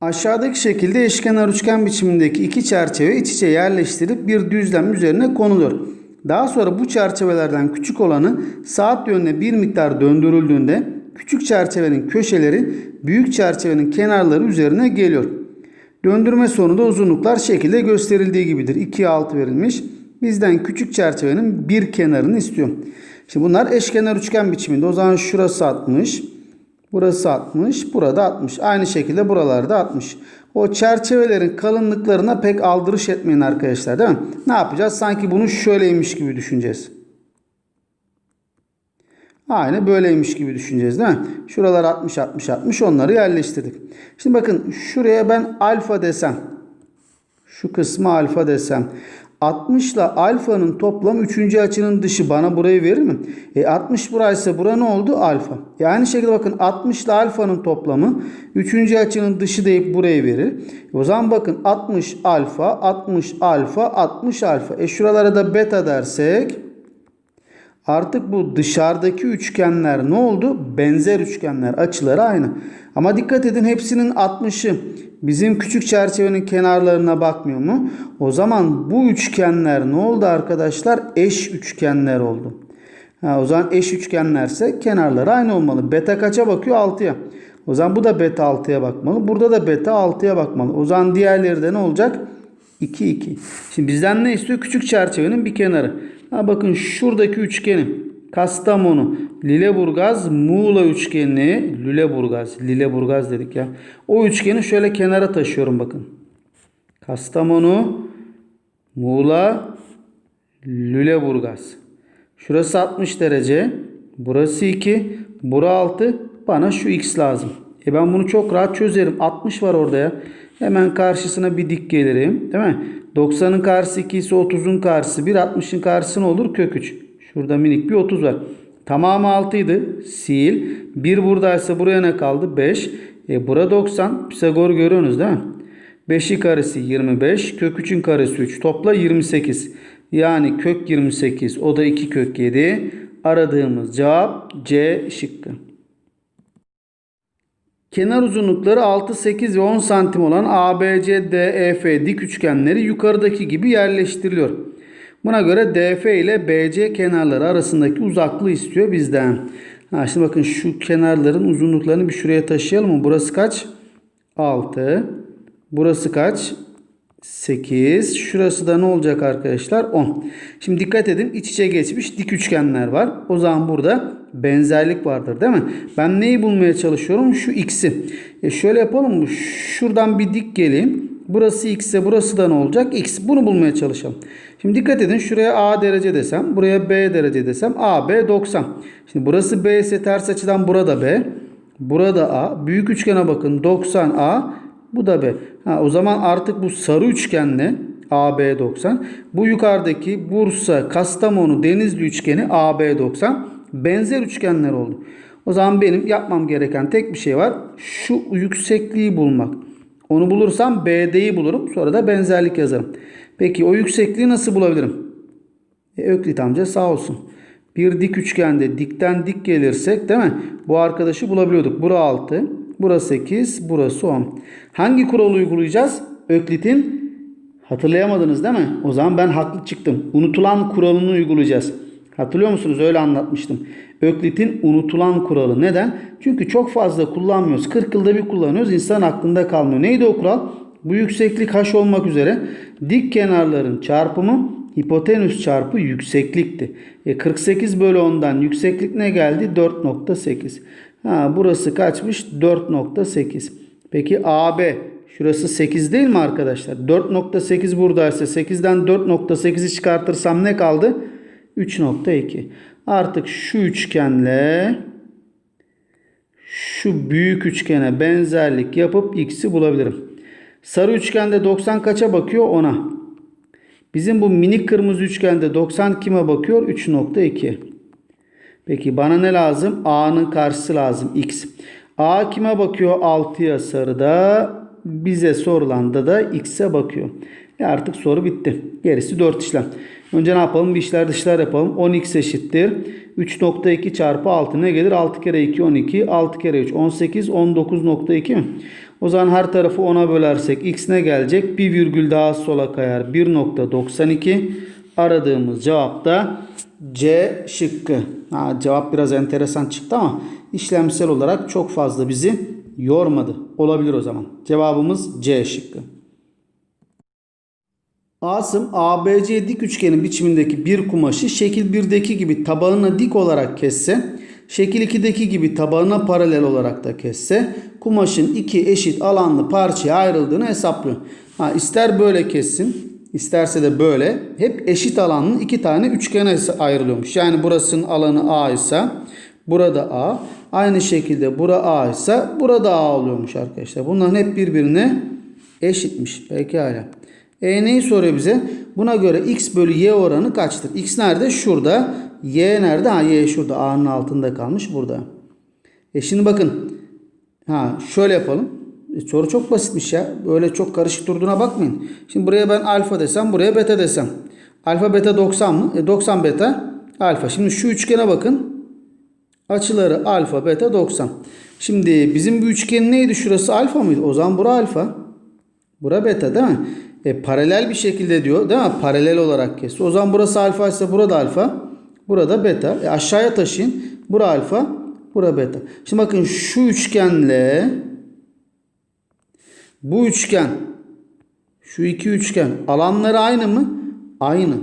Aşağıdaki şekilde eşkenar üçgen biçimindeki iki çerçeve iç içe yerleştirilip bir düzlem üzerine konuluyor. Daha sonra bu çerçevelerden küçük olanı saat yönüne bir miktar döndürüldüğünde küçük çerçevenin köşeleri büyük çerçevenin kenarları üzerine geliyor. Döndürme sonunda uzunluklar şekilde gösterildiği gibidir. 2'ye 6 verilmiş. Bizden küçük çerçevenin bir kenarını istiyor. Şimdi bunlar eşkenar üçgen biçiminde. O zaman şurası 60. Burası 60. Burada 60. Aynı şekilde buralarda 60. O çerçevelerin kalınlıklarına pek aldırış etmeyin arkadaşlar değil mi? Ne yapacağız? Sanki bunu şöyleymiş gibi düşüneceğiz. Aynı böyleymiş gibi düşüneceğiz değil mi? Şuralar 60 60 60 onları yerleştirdik. Şimdi bakın şuraya ben alfa desem. Şu kısmı alfa desem. 60 ile alfanın toplam 3. açının dışı bana burayı verir mi? E 60 buraysa bura ne oldu? Alfa. E aynı şekilde bakın 60 ile alfanın toplamı 3. açının dışı deyip burayı verir. E o zaman bakın 60 alfa, 60 alfa, 60 alfa. E şuralara da beta dersek Artık bu dışarıdaki üçgenler ne oldu? Benzer üçgenler. Açıları aynı. Ama dikkat edin hepsinin 60'ı bizim küçük çerçevenin kenarlarına bakmıyor mu? O zaman bu üçgenler ne oldu arkadaşlar? Eş üçgenler oldu. Ha, o zaman eş üçgenlerse kenarları aynı olmalı. Beta kaça bakıyor? 6'ya. O zaman bu da beta 6'ya bakmalı. Burada da beta 6'ya bakmalı. O zaman diğerleri de ne olacak? 2 2. Şimdi bizden ne istiyor? Küçük çerçevenin bir kenarı. Ha bakın şuradaki üçgenim. Kastamonu, Lüleburgaz, Muğla üçgeni, Lüleburgaz, Lüleburgaz dedik ya. O üçgeni şöyle kenara taşıyorum bakın. Kastamonu, Muğla, Lüleburgaz. Şurası 60 derece. Burası 2. Bura 6. Bana şu x lazım. E ben bunu çok rahat çözerim. 60 var orada ya. Hemen karşısına bir dik gelirim. Değil mi? 90'ın karşısı 2 ise 30'un karşısı 1. 60'ın karşısı ne olur? Kök 3. Şurada minik bir 30 var. Tamamı 6 idi. Sil. 1 buradaysa buraya ne kaldı? 5. E bura 90. Pisagor görüyorsunuz değil mi? 5'i karesi 25. Kök 3'ün karesi 3. Topla 28. Yani kök 28. O da 2 kök 7. Aradığımız cevap C şıkkı. Kenar uzunlukları 6, 8 ve 10 santim olan ABC, DEF dik üçgenleri yukarıdaki gibi yerleştiriliyor. Buna göre DF ile BC kenarları arasındaki uzaklığı istiyor bizden. Ha, şimdi bakın şu kenarların uzunluklarını bir şuraya taşıyalım mı? Burası kaç? 6. Burası kaç? 8. Şurası da ne olacak arkadaşlar? 10. Şimdi dikkat edin iç içe geçmiş dik üçgenler var. O zaman burada benzerlik vardır değil mi? Ben neyi bulmaya çalışıyorum? Şu x'i. E şöyle yapalım mı? Şuradan bir dik geleyim. Burası x ise burası da ne olacak? x. Bunu bulmaya çalışalım. Şimdi dikkat edin şuraya a derece desem. Buraya b derece desem. a, b 90. Şimdi burası b ise ters açıdan burada b. Burada a. Büyük üçgene bakın 90 a. Bu da B. Ha, o zaman artık bu sarı üçgenle AB 90. Bu yukarıdaki Bursa, Kastamonu, Denizli üçgeni AB 90. Benzer üçgenler oldu. O zaman benim yapmam gereken tek bir şey var. Şu yüksekliği bulmak. Onu bulursam BD'yi bulurum. Sonra da benzerlik yazarım. Peki o yüksekliği nasıl bulabilirim? E, Öklit amca sağ olsun. Bir dik üçgende dikten dik gelirsek değil mi? Bu arkadaşı bulabiliyorduk. Bura 6. Burası 8, burası 10. Hangi kuralı uygulayacağız? Öklit'in hatırlayamadınız değil mi? O zaman ben haklı çıktım. Unutulan kuralını uygulayacağız. Hatırlıyor musunuz? Öyle anlatmıştım. Öklit'in unutulan kuralı. Neden? Çünkü çok fazla kullanmıyoruz. 40 yılda bir kullanıyoruz. İnsan aklında kalmıyor. Neydi o kural? Bu yükseklik h olmak üzere dik kenarların çarpımı hipotenüs çarpı yükseklikti. E 48 bölü 10'dan yükseklik ne geldi? 4.8. Ha, burası kaçmış? 4.8. Peki AB şurası 8 değil mi arkadaşlar? 4.8 buradaysa 8'den 4.8'i çıkartırsam ne kaldı? 3.2. Artık şu üçgenle şu büyük üçgene benzerlik yapıp x'i bulabilirim. Sarı üçgende 90 kaça bakıyor? 10'a. Bizim bu minik kırmızı üçgende 90 kime bakıyor? 3.2. Peki bana ne lazım? A'nın karşısı lazım. X. A kime bakıyor? 6'ya sarıda. Bize sorulanda da X'e bakıyor. E artık soru bitti. Gerisi 4 işlem. Önce ne yapalım? Bir işler dışlar yapalım. 10x eşittir. 3.2 çarpı 6 ne gelir? 6 kere 2 12. 6 kere 3 18. 19.2 mi? O zaman her tarafı 10'a bölersek x ne gelecek? Bir virgül daha sola kayar. 1.92. Aradığımız cevap da C şıkkı. Ha, cevap biraz enteresan çıktı ama işlemsel olarak çok fazla bizi yormadı. Olabilir o zaman. Cevabımız C şıkkı. Asım ABC dik üçgenin biçimindeki bir kumaşı şekil 1'deki gibi tabağına dik olarak kesse, şekil 2'deki gibi tabağına paralel olarak da kesse, kumaşın iki eşit alanlı parçaya ayrıldığını hesaplıyor. Ha, ister böyle kessin, isterse de böyle. Hep eşit alanlı iki tane üçgene ayrılıyormuş. Yani burasının alanı A ise burada A. Aynı şekilde bura A ise burada A oluyormuş arkadaşlar. Bunların hep birbirine eşitmiş. Pekala. E neyi soruyor bize? Buna göre x bölü y oranı kaçtır? x nerede? Şurada. Y nerede? Ha y şurada. A'nın altında kalmış burada. E şimdi bakın. Ha şöyle yapalım. E, soru çok basitmiş ya. Böyle çok karışık durduğuna bakmayın. Şimdi buraya ben alfa desem, buraya beta desem. Alfa beta 90 mı? E 90 beta alfa. Şimdi şu üçgene bakın. Açıları alfa beta 90. Şimdi bizim bu üçgen neydi? Şurası alfa mıydı? O zaman bura alfa. Bura beta değil mi? E, paralel bir şekilde diyor değil mi? Paralel olarak kes. O zaman burası alfa ise burada alfa. Burada beta. E, aşağıya taşıyın. Bura alfa. Bura beta. Şimdi bakın şu üçgenle bu üçgen şu iki üçgen alanları aynı mı? Aynı.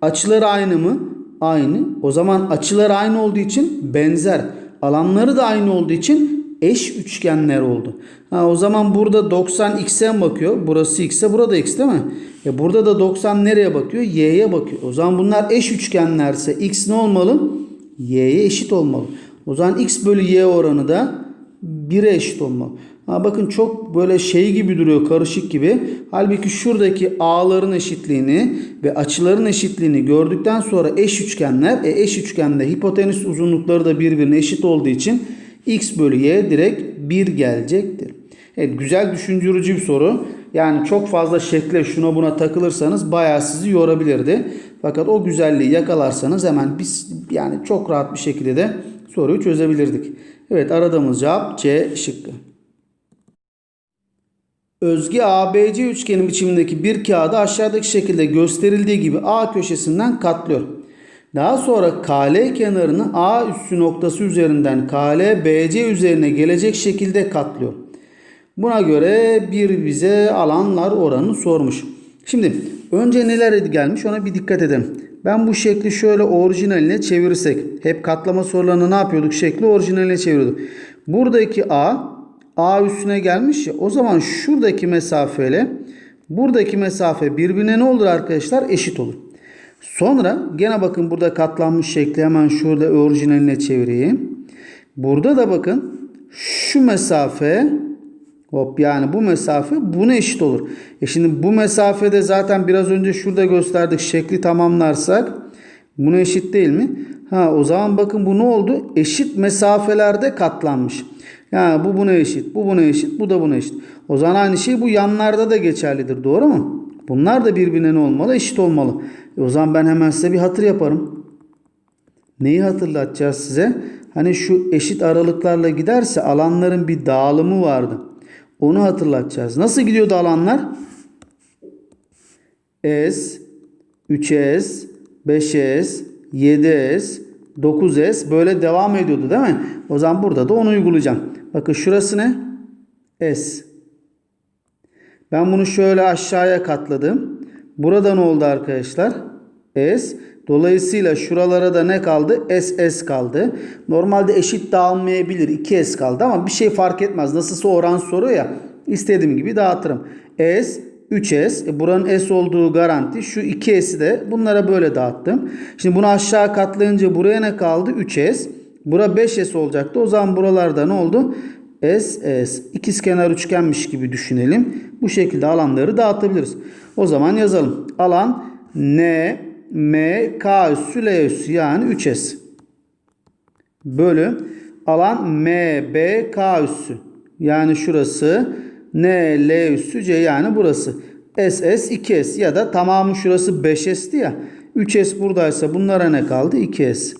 Açıları aynı mı? Aynı. O zaman açıları aynı olduğu için benzer. Alanları da aynı olduğu için eş üçgenler oldu. Ha, o zaman burada 90 x'e bakıyor? Burası x'e burada x değil mi? E burada da 90 nereye bakıyor? Y'ye bakıyor. O zaman bunlar eş üçgenlerse x ne olmalı? Y'ye eşit olmalı. O zaman x bölü y oranı da 1'e eşit olmalı. Ha, bakın çok böyle şey gibi duruyor karışık gibi. Halbuki şuradaki a'ların eşitliğini ve açıların eşitliğini gördükten sonra eş üçgenler e, eş üçgende hipotenüs uzunlukları da birbirine eşit olduğu için x bölü y direkt 1 gelecektir. Evet güzel düşündürücü bir soru. Yani çok fazla şekle şuna buna takılırsanız bayağı sizi yorabilirdi. Fakat o güzelliği yakalarsanız hemen biz yani çok rahat bir şekilde de soruyu çözebilirdik. Evet aradığımız cevap C şıkkı. Özge ABC üçgeni biçimindeki bir kağıdı aşağıdaki şekilde gösterildiği gibi A köşesinden katlıyor. Daha sonra KL kenarını A üssü noktası üzerinden KL BC üzerine gelecek şekilde katlıyor. Buna göre bir bize alanlar oranını sormuş. Şimdi önce neler gelmiş ona bir dikkat edelim. Ben bu şekli şöyle orijinaline çevirirsek hep katlama sorularını ne yapıyorduk? Şekli orijinaline çeviriyorduk. Buradaki A A üstüne gelmiş ya o zaman şuradaki mesafeyle buradaki mesafe birbirine ne olur arkadaşlar? Eşit olur. Sonra gene bakın burada katlanmış şekli hemen şurada orijinaline çevireyim. Burada da bakın şu mesafe hop yani bu mesafe buna eşit olur. E şimdi bu mesafede zaten biraz önce şurada gösterdik şekli tamamlarsak buna eşit değil mi? Ha o zaman bakın bu ne oldu? Eşit mesafelerde katlanmış. Yani bu buna eşit, bu buna eşit, bu da buna eşit. O zaman aynı şey bu yanlarda da geçerlidir. Doğru mu? Bunlar da birbirine ne olmalı? Eşit olmalı. E o zaman ben hemen size bir hatır yaparım. Neyi hatırlatacağız size? Hani şu eşit aralıklarla giderse alanların bir dağılımı vardı. Onu hatırlatacağız. Nasıl gidiyordu alanlar? S, 3S, 5S, 7S, 9S böyle devam ediyordu değil mi? O zaman burada da onu uygulayacağım. Bakın şurası ne? S. Ben bunu şöyle aşağıya katladım. Burada ne oldu arkadaşlar? S. Dolayısıyla şuralara da ne kaldı? S S kaldı. Normalde eşit dağılmayabilir. 2S kaldı ama bir şey fark etmez. Nasılsa oran soru ya. İstediğim gibi dağıtırım. S 3S. E buranın S olduğu garanti. Şu 2S'i de bunlara böyle dağıttım. Şimdi bunu aşağı katlayınca buraya ne kaldı? 3S. Bura 5S olacaktı. O zaman buralarda ne oldu? S, S. İkizkenar üçgenmiş gibi düşünelim. Bu şekilde alanları dağıtabiliriz. O zaman yazalım. Alan N, M, K üssü, yani 3S. Bölü alan M, B, K üssü. Yani şurası N, L üssü C yani burası. S, S, 2S ya da tamamı şurası 5S'ti ya. 3S buradaysa bunlara ne kaldı? 2S.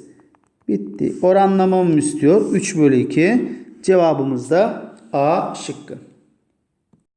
Bitti. Bitti. Oranlamamı istiyor. 3 bölü 2. Cevabımız da A şıkkı.